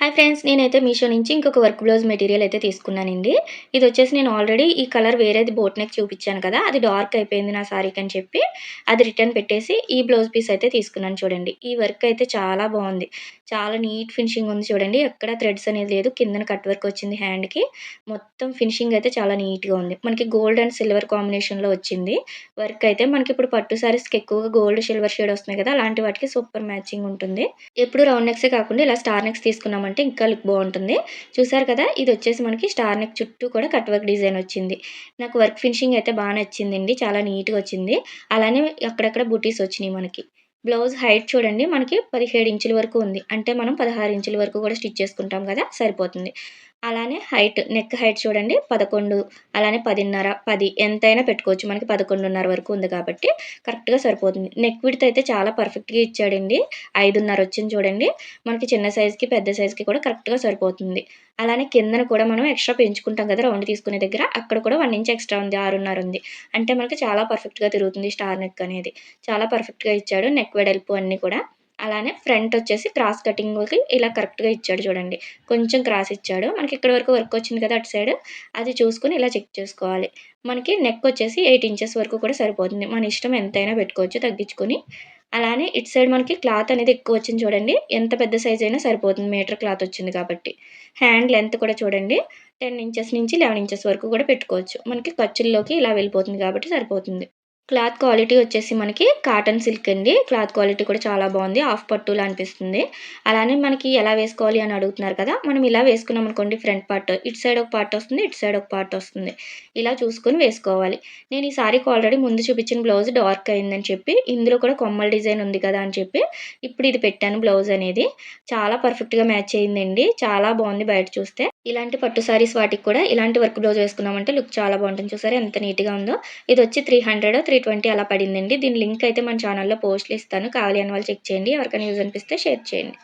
Hi friends నేనైతే మీషో నుంచి ఇంకొక వర్క్ బ్లౌజ్ మెటీరియల్ అయితే తీసుకున్నానండి. ఇది వచ్చేసి నేను ఆల్రెడీ ఈ కలర్ వేరేది బోట్ నెక్ చూపించాను కదా అది డార్క్ అయిపోయింది నా శారీకి అని చెప్పి అది రిటర్న్ పెట్టేసి ఈ బ్లౌజ్ పీస్ అయితే తీసుకున్నాను చూడండి. ఈ వర్క్ అయితే చాలా బాగుంది. చాలా నీట్ ఫినిషింగ్ ఉంది చూడండి. ఎక్కడ థ్రెడ్స్ అనేది లేదు. కిందన కట్ వర్క్ వచ్చింది హ్యాండ్కి మొత్తం ఫినిషింగ్ అయితే చాలా నీట్గా ఉంది. మనకి గోల్డ్ అండ్ సిల్వర్ కాంబినేషన్లో వచ్చింది. వర్క్ అయితే మనకి ఇప్పుడు పట్టు సారీస్కి ఎక్కువగా గోల్డ్ సిల్వర్ షేడ్ వస్తున్నాయి కదా. అలాంటి వాటికి సూపర్ మ్యాచింగ్ ఉంటుంది. ఎప్పుడు రౌండ్ నెక్సే కాకుండా ఇలా స్టార్ నెక్స్ తీసుకున్నామంటే ఇంకా లుక్ బాగుంటుంది. చూసారు కదా? ఇది వచ్చేసి మనకి స్టార్ నెక్ చుట్టూ కూడా కట్ వర్క్ డిజైన్ వచ్చింది. నాకు వర్క్ ఫినిషింగ్ అయితే బాగా నచ్చిందండి. చాలా నీట్గా వచ్చింది. అలానే అక్కడక్కడ బుటీస్ వచ్చినాయి మనకి. బ్లౌజ్ హైట్ చూడండి మనకి పదిహేడు ఇంచుల వరకు ఉంది. అంటే మనం పదహారు ఇంచుల వరకు కూడా స్టిచ్ చేసుకుంటాం కదా సరిపోతుంది. అలానే హైట్ నెక్ హైట్ చూడండి పదకొండు అలానే పదిన్నర పది ఎంతైనా పెట్టుకోవచ్చు. మనకి పదకొండున్నర వరకు ఉంది కాబట్టి కరెక్ట్గా సరిపోతుంది. నెక్ విడత అయితే చాలా పర్ఫెక్ట్గా ఇచ్చాడండి. ఐదున్నర వచ్చింది చూడండి. మనకి చిన్న సైజుకి పెద్ద సైజుకి కూడా కరెక్ట్గా సరిపోతుంది. అలానే కిందన కూడా మనం ఎక్స్ట్రా పెంచుకుంటాం కదా రౌండ్ తీసుకునే దగ్గర. అక్కడ కూడా వన్ ఇంచ్ ఎక్స్ట్రా ఉంది ఆరున్నర ఉంది. అంటే మనకి చాలా పర్ఫెక్ట్గా తిరుగుతుంది స్టార్ నెక్ అనేది. చాలా పర్ఫెక్ట్గా ఇచ్చాడు. నెక్ వెడల్పు అన్నీ కూడా. అలానే ఫ్రంట్ వచ్చేసి క్రాస్ కటింగ్కి ఇలా కరెక్ట్గా ఇచ్చాడు చూడండి. కొంచెం క్రాస్ ఇచ్చాడు. మనకి ఇక్కడ వరకు వర్క్ వచ్చింది కదా అటు సైడ్. అది చూసుకుని ఇలా చెక్ చేసుకోవాలి. మనకి నెక్ వచ్చేసి ఎయిట్ ఇంచెస్ వరకు కూడా సరిపోతుంది. మన ఇష్టం ఎంతైనా పెట్టుకోవచ్చు తగ్గించుకొని. అలానే ఇటు సైడ్ మనకి క్లాత్ అనేది ఎక్కువ వచ్చింది చూడండి. ఎంత పెద్ద సైజ్ అయినా సరిపోతుంది. మీటర్ క్లాత్ వచ్చింది కాబట్టి. హ్యాండ్ లెంత్ కూడా చూడండి. టెన్ ఇంచెస్ నుంచి లెవెన్ ఇంచెస్ వరకు కూడా పెట్టుకోవచ్చు. మనకి ఖర్చుల్లోకి ఇలా వెళ్ళిపోతుంది కాబట్టి సరిపోతుంది. క్లాత్ క్వాలిటీ వచ్చేసి మనకి కాటన్ సిల్క్ అండి. క్లాత్ క్వాలిటీ కూడా చాలా బాగుంది. హాఫ్ పట్టులా అనిపిస్తుంది. అలానే మనకి ఎలా వేసుకోవాలి అని అడుగుతున్నారు కదా మనం ఇలా వేసుకున్నాం అనుకోండి ఫ్రంట్ పార్ట్ ఇటు సైడ్ ఒక పార్ట్ వస్తుంది ఇటు సైడ్ ఒక పార్ట్ వస్తుంది. ఇలా చూసుకొని వేసుకోవాలి. నేను ఈ సారీకి ఆల్రెడీ ముందు చూపించిన బ్లౌజ్ డార్క్ అయిందని చెప్పి ఇందులో కూడా కొమ్మల డిజైన్ ఉంది కదా అని చెప్పి ఇప్పుడు ఇది పెట్టాను బ్లౌజ్ అనేది. చాలా పర్ఫెక్ట్గా మ్యాచ్ అయిందండి. చాలా బాగుంది బయట చూస్తే. ఇలాంటి పట్టు సారీస్ వాటికి కూడా ఇలాంటి వర్క్ బ్లౌజ్ వేసుకున్నామంటే లుక్ చాలా బాగుంటుంది. చూసారా ఎంత నీట్గా ఉందో? ఇది వచ్చి త్రీ హండ్రెడ్ త్రీ ట్వంటీ అలా పడిందండి. దీని లింక్ అయితే మన ఛానల్లో పోస్ట్లు ఇస్తాను. కావాలి అని వాళ్ళు చెక్ చేయండి. ఎవరికైనా యూజ్ అనిపిస్తే షేర్ చేయండి.